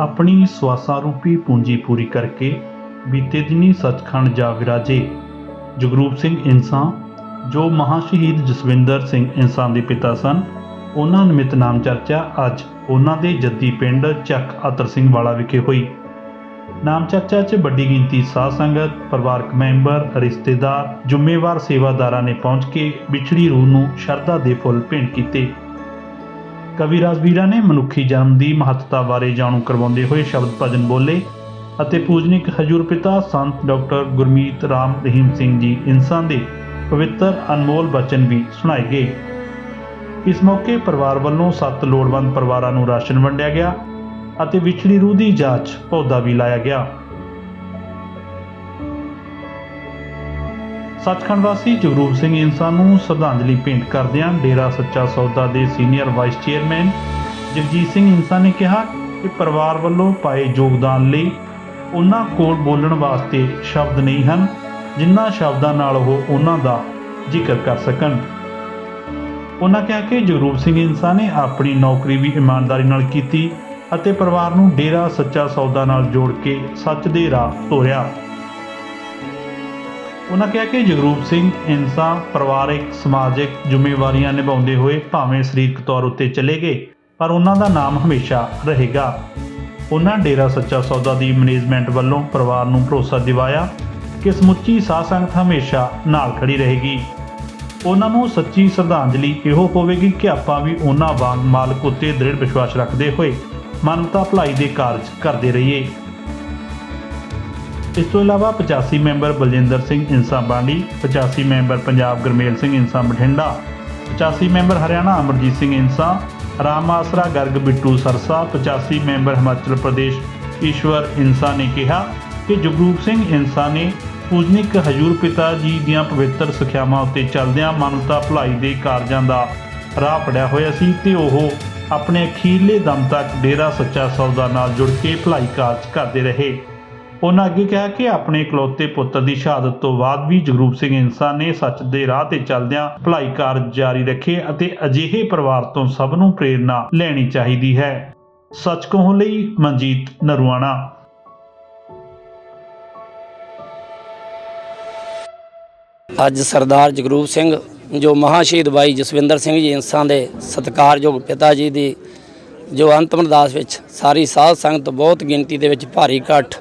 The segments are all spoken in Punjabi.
ਆਪਣੀ ਸਵਾਸਾਰੂਪੀ ਪੂੰਜੀ ਪੂਰੀ ਕਰਕੇ ਬੀਤੇ ਦਿਨੀ ਸੱਚਖੰਡ ਜਾ ਵਿਰਾਜੇ। ਜਗਰੂਪ ਸਿੰਘ ਇਨਸਾਂ, ਜੋ ਮਹਾਸ਼ਹੀਦ ਜਸਵਿੰਦਰ ਸਿੰਘ ਇਨਸਾਂ ਦੇ ਪਿਤਾ ਸਨ, ਉਹਨਾਂ ਨਿਮਿਤ ਨਾਮ ਚਰਚਾ ਅੱਜ ਉਹਨਾਂ ਦੇ ਜੱਦੀ ਪਿੰਡ ਚੱਕ ਅਤਰ ਸਿੰਘ ਵਾਲਾ ਵਿਖੇ ਹੋਈ। ਨਾਮ ਚਰਚਾ 'ਚ ਵੱਡੀ ਗਿਣਤੀ ਸਾਧ ਸੰਗਤ, ਪਰਿਵਾਰਕ ਮੈਂਬਰ, ਰਿਸ਼ਤੇਦਾਰ, ਜ਼ਿੰਮੇਵਾਰ ਸੇਵਾਦਾਰਾਂ ਨੇ ਪਹੁੰਚ ਕੇ ਵਿਛੜੀ ਰੂਹ ਨੂੰ ਸ਼ਰਧਾ ਦੇ ਫੁੱਲ ਭੇਂਟ ਕੀਤੇ। ਕਵੀ ਰਾਜਵੀਰਾ ਨੇ ਮਨੁੱਖੀ ਜਨਮ ਦੀ ਮਹੱਤਤਾ ਬਾਰੇ ਜਾਣੂ ਕਰਵਾਉਂਦੇ ਹੋਏ ਸ਼ਬਦ ਭਜਨ ਬੋਲੇ ਅਤੇ ਪੂਜਨਿਕ ਹਜੂਰ ਪਿਤਾ ਸੰਤ ਡਾਕਟਰ ਗੁਰਮੀਤ ਰਾਮ ਰਹੀਮ ਸਿੰਘ ਜੀ ਇਨਸਾਨ ਦੇ ਪਵਿੱਤਰ ਅਨਮੋਲ ਬਚਨ ਵੀ ਸੁਣਾਏ ਗਏ। ਇਸ ਮੌਕੇ ਪਰਿਵਾਰ ਵੱਲੋਂ ਸੱਤ ਲੋੜਵੰਦ ਪਰਿਵਾਰਾਂ ਨੂੰ ਰਾਸ਼ਨ ਵੰਡਿਆ ਗਿਆ ਅਤੇ ਵਿਛੜੀ ਰੂਹ ਦੀ ਜਾਂਚ ਪੌਦਾ ਵੀ ਲਾਇਆ ਗਿਆ। ਸੱਚਖੰਡ ਵਾਸੀ ਜਗਰੂਪ ਸਿੰਘ ਇਨਸਾਨ ਨੂੰ ਸ਼ਰਧਾਂਜਲੀ ਭੇਂਟ ਕਰਦਿਆਂ ਡੇਰਾ ਸੱਚਾ ਸੌਦਾ ਦੇ senior vice chairman Jagjit Singh Insan ਨੇ ਕਿਹਾ ਕਿ ਪਰਿਵਾਰ ਵੱਲੋਂ ਪਾਏ ਯੋਗਦਾਨ ਲਈ ਉਹਨਾਂ ਕੋਲ ਬੋਲਣ ਵਾਸਤੇ ਸ਼ਬਦ ਨਹੀਂ ਹਨ ਜਿਨ੍ਹਾਂ ਸ਼ਬਦਾਂ ਨਾਲ ਉਹ ਉਹਨਾਂ ਦਾ ਜ਼ਿਕਰ ਕਰ ਸਕਣ। ਉਹਨਾਂ ਕਿਹਾ ਕਿ ਜਗਰੂਪ ਸਿੰਘ ਇਨਸਾਨ ਨੇ ਆਪਣੀ ਨੌਕਰੀ ਵੀ ਇਮਾਨਦਾਰੀ ਨਾਲ ਕੀਤੀ ਅਤੇ ਪਰਿਵਾਰ ਨੂੰ ਡੇਰਾ ਸੱਚਾ ਸੌਦਾ ਨਾਲ ਜੋੜ ਕੇ ਸੱਚ ਦੇ ਰਾਹ ਤੋਰਿਆ। ਉਹਨਾਂ ਕਿਹਾ ਕਿ ਜਗਰੂਪ ਸਿੰਘ ਇਨਸਾਨ ਪਰਿਵਾਰਿਕ ਸਮਾਜਿਕ ਜ਼ਿੰਮੇਵਾਰੀਆਂ ਨਿਭਾਉਂਦੇ ਹੋਏ ਭਾਵੇਂ ਸਰੀਰਕ ਤੌਰ ਉੱਤੇ ਚਲੇ ਗਏ, ਪਰ ਉਹਨਾਂ ਦਾ ਨਾਮ ਹਮੇਸ਼ਾ ਰਹੇਗਾ। ਉਹਨਾਂ ਡੇਰਾ ਸੱਚਾ ਸੌਦਾ ਦੀ ਮੈਨੇਜਮੈਂਟ ਵੱਲੋਂ ਪਰਿਵਾਰ ਨੂੰ ਭਰੋਸਾ ਦਿਵਾਇਆ ਕਿ ਸਮੁੱਚੀ ਸਾਧ ਸੰਗਤ ਹਮੇਸ਼ਾ ਨਾਲ ਖੜੀ ਰਹੇਗੀ। ਉਹਨਾਂ ਨੂੰ ਸੱਚੀ ਸ਼ਰਧਾਂਜਲੀ ਇਹੋ ਹੋਵੇਗੀ ਕਿ ਆਪਾਂ ਵੀ ਉਹਨਾਂ ਵਾਂਗ ਮਾਲਕ ਉੱਤੇ ਦ੍ਰਿੜ ਵਿਸ਼ਵਾਸ ਰੱਖਦੇ ਹੋਏ ਮਨਤਾ ਭਲਾਈ ਦੇ ਕਾਰਜ ਕਰਦੇ ਰਹੀਏ। ਇਸ ਤੋਂ ਇਲਾਵਾ 85 member Baljinder Singh Insan Bandi 85 member Punjab Gurmel Singh Insan Bathinda 85 member Haryana Amarjit Singh Insan Ram Asra Garg Bittu Sirsa 85 member Himachal Pradesh Ishwar Insan ਨੇ ਕਿਹਾ ਕਿ ਜਗਰੂਪ ਸਿੰਘ ਇੰਸਾ ਨੇ ਪੂਜਨਿਕ ਹਜੂਰ ਪਿਤਾ ਜੀ ਦੀਆਂ ਪਵਿੱਤਰ ਸਿੱਖਿਆਵਾਂ ਉੱਤੇ ਚੱਲਦਿਆਂ ਮਾਨਵਤਾ ਭਲਾਈ ਦੇ ਕਾਰਜਾਂ ਦਾ ਰਾਹ ਫੜਿਆ ਹੋਇਆ ਸੀ ਤੇ ਉਹ ਆਪਣੇ ਅਖੀਰਲੇ ਦਮ ਤੱਕ ਡੇਰਾ ਸੱਚਾ ਸੌਦਾ ਨਾਲ ਜੁੜ ਕੇ ਭਲਾਈ ਕਾਰਜ ਕਰਦੇ ਰਹੇ। ਉਹਨਾਂ ਅੱਗੇ ਕਿਹਾ ਕਿ ਆਪਣੇ ਇਕਲੌਤੇ ਪੁੱਤਰ ਦੀ ਸ਼ਹਾਦਤ ਤੋਂ ਬਾਅਦ ਵੀ ਜਗਰੂਪ ਸਿੰਘ ਇਨਸਾਨ ਨੇ ਸੱਚ ਦੇ ਰਾਹ ਤੇ ਚੱਲਦਿਆਂ ਭਲਾਈ ਕਾਰਜ ਜਾਰੀ ਰੱਖੇ ਅਤੇ ਅਜਿਹੇ ਪਰਿਵਾਰ ਤੋਂ ਸਭ ਨੂੰ ਪ੍ਰੇਰਣਾ ਲੈਣੀ ਚਾਹੀਦੀ ਹੈ। ਸੱਚ ਕਹੋਂ ਲਈ, ਮਨਜੀਤ ਨਰਵਾਣਾ ਅੱਜ ਸਰਦਾਰ ਜਗਰੂਪ ਸਿੰਘ, ਜੋ ਮਹਾਸ਼ਹੀਦ ਬਾਈ ਜਸਵਿੰਦਰ ਸਿੰਘ ਜੀ ਇੰਸਾਂ ਦੇ ਸਤਿਕਾਰਯੋਗ ਪਿਤਾ ਜੀ ਦੀ ਜੋ ਅੰਤਮ ਅਰਦਾਸ ਵਿੱਚ ਸਾਰੀ ਸਾਧ ਸੰਗਤ ਬਹੁਤ ਗਿਣਤੀ ਦੇ ਵਿੱਚ ਭਾਰੀ ਇਕੱਠ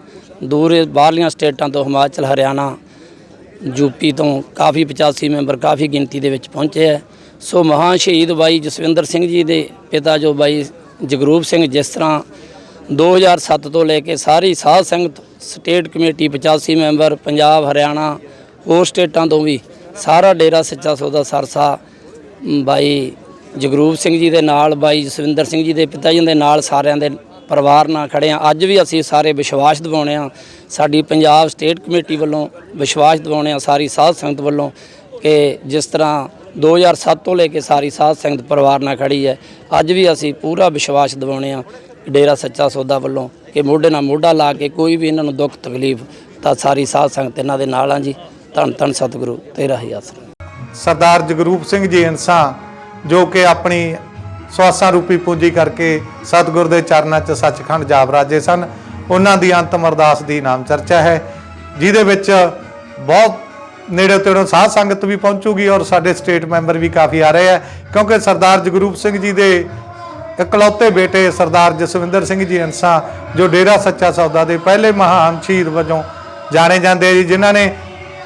ਦੂਰ ਬਾਹਰਲੀਆਂ ਸਟੇਟਾਂ ਤੋਂ ਹਿਮਾਚਲ, ਹਰਿਆਣਾ ਯੂਪੀ ਤੋਂ ਕਾਫੀ 85 ਮੈਂਬਰ ਕਾਫੀ ਗਿਣਤੀ ਦੇ ਵਿੱਚ ਪਹੁੰਚੇ ਹੈ। ਸੋ ਮਹਾਸ਼ਹੀਦ ਬਾਈ ਜਸਵਿੰਦਰ ਸਿੰਘ ਜੀ ਦੇ ਪਿਤਾ ਜੋ ਬਾਈ ਜਗਰੂਪ ਸਿੰਘ, ਜਿਸ ਤਰ੍ਹਾਂ 2007 ਤੋਂ ਲੈ ਕੇ ਸਾਰੀ ਸਾਧ ਸੰਗਤ, state committee 85 member, Punjab, Haryana, ਹੋਰ ਸਟੇਟਾਂ ਤੋਂ ਵੀ ਸਾਰਾ ਡੇਰਾ ਸੱਚਾ ਸੌਦਾ ਸਰਸਾ ਬਾਈ ਜਗਰੂਪ ਸਿੰਘ ਜੀ ਦੇ ਨਾਲ, ਬਾਈ ਜਸਵਿੰਦਰ ਸਿੰਘ ਜੀ ਦੇ ਪਿਤਾ ਜੀ ਦੇ ਨਾਲ ਸਾਰਿਆਂ ਦੇ ਪਰਿਵਾਰ ਨਾਲ ਖੜੇ ਆ ਅੱਜ ਵੀ ਅਸੀਂ ਸਾਰੇ ਵਿਸ਼ਵਾਸ ਦਿਵਾਉਣੇ ਆ ਸਾਡੀ ਪੰਜਾਬ ਸਟੇਟ ਕਮੇਟੀ ਵੱਲੋਂ ਵਿਸ਼ਵਾਸ ਦਿਵਾਉਣੇ ਆ ਸਾਰੀ ਸਾਧ ਸੰਗਤ ਵੱਲੋਂ ਕਿ ਜਿਸ ਤਰ੍ਹਾਂ 2007 ਤੋਂ ਲੈ ਕੇ ਸਾਰੀ ਸਾਧ ਸੰਗਤ ਪਰਿਵਾਰ ਨਾਲ ਖੜੀ ਹੈ, ਅੱਜ ਵੀ ਅਸੀਂ ਪੂਰਾ ਵਿਸ਼ਵਾਸ ਦਿਵਾਉਣੇ ਆ ਡੇਰਾ ਸੱਚਾ ਸੌਦਾ ਵੱਲੋਂ ਕਿ ਮੋਢੇ ਨਾਲ ਮੋਢਾ ਲਾ ਕੇ ਕੋਈ ਵੀ ਇਹਨਾਂ ਨੂੰ ਦੁੱਖ ਤਕਲੀਫ ਤਾਂ ਸਾਰੀ ਸਾਧ ਸੰਗਤ ਇਹਨਾਂ ਦੇ ਨਾਲ ਆ ਜੀ। ਧੰਨ ਧੰਨ ਸਤਿਗੁਰੂ, ਤੇਰਾ ਹੀ ਆਸਰਾ। ਸਰਦਾਰ ਜਗਰੂਪ ਸਿੰਘ ਜੀ ਇਨਸਾਂ ਜੋ ਕਿ ਆਪਣੀ ਸਵਾਸਾਂ ਰੂਪੀ ਪੂੰਜੀ ਕਰਕੇ ਸਤਿਗੁਰ ਦੇ ਚਰਨਾਂ 'ਚ ਸੱਚਖੰਡ ਜਾਪ ਰਾਜੇ ਸਨ। ਉਹਨਾਂ ਦੀ ਅੰਤਮ ਅਰਦਾਸ ਦੀ ਨਾਮ ਚਰਚਾ ਹੈ, ਜਿਹਦੇ ਵਿੱਚ ਬਹੁਤ ਨੇੜੇ ਤੇੜੇ ਸਾਧ ਸੰਗਤ ਵੀ ਪਹੁੰਚੂਗੀ ਔਰ ਸਾਡੇ ਸਟੇਟ ਮੈਂਬਰ ਵੀ ਕਾਫੀ ਆ ਰਹੇ ਆ, ਕਿਉਂਕਿ ਸਰਦਾਰ ਜਗਰੂਪ ਸਿੰਘ ਜੀ ਦੇ ਇਕਲੌਤੇ ਬੇਟੇ ਸਰਦਾਰ ਜਸਵਿੰਦਰ ਸਿੰਘ ਜੀ ਇਨਸਾਂ ਜੋ ਡੇਰਾ ਸੱਚਾ ਸੌਦਾ ਦੇ ਪਹਿਲੇ ਮਹਾਨ ਸ਼ਹੀਦ ਵਜੋਂ ਜਾਣੇ ਜਾਂਦੇ ਜੀ, ਜਿਨ੍ਹਾਂ ਨੇ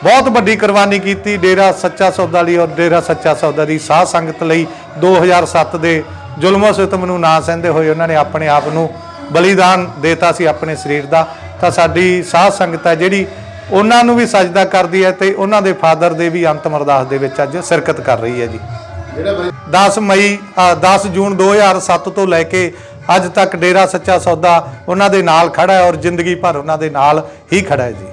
ਬਹੁਤ ਵੱਡੀ ਕੁਰਬਾਨੀ ਕੀਤੀ ਡੇਰਾ ਸੱਚਾ ਸੌਦਾ ਲਈ ਔਰ ਡੇਰਾ ਸੱਚਾ ਸੌਦਾ ਦੀ ਸਾਧ ਸੰਗਤ ਲਈ 2007 ਦੇ ਜ਼ੁਲਮੋ ਸਿਤਮ ਨੂੰ ਨਾ ਸਹਿੰਦੇ ਹੋਏ ਉਹਨਾਂ ਨੇ ਆਪਣੇ ਆਪ ਨੂੰ ਬਲੀਦਾਨ ਦੇਤਾ ਸੀ ਆਪਣੇ ਸਰੀਰ ਦਾ ਤਾਂ ਸਾਡੀ ਸਾਧ ਸੰਗਤ ਹੈ ਜਿਹੜੀ ਉਹਨਾਂ ਨੂੰ ਵੀ ਸਜਦਾ ਕਰਦੀ ਹੈ ਤੇ ਉਹਨਾਂ ਦੇ ਫਾਦਰ ਦੇ ਵੀ ਅੰਤਮ ਅਰਦਾਸ ਦੇ ਵਿੱਚ ਅੱਜ ਸ਼ਿਰਕਤ ਕਰ ਰਹੀ ਹੈ ਜੀ। 10 ਮਈ ਅ, 10 ਜੂਨ 2007 ਤੋਂ ਲੈ ਕੇ ਅੱਜ ਤੱਕ ਡੇਰਾ ਸੱਚਾ ਸੌਦਾ ਉਹਨਾਂ ਦੇ ਨਾਲ ਖੜਾ ਹੈ ਔਰ ਜ਼ਿੰਦਗੀ ਭਰ ਉਹਨਾਂ ਦੇ ਨਾਲ ਹੀ ਖੜਾ ਹੈ ਜੀ।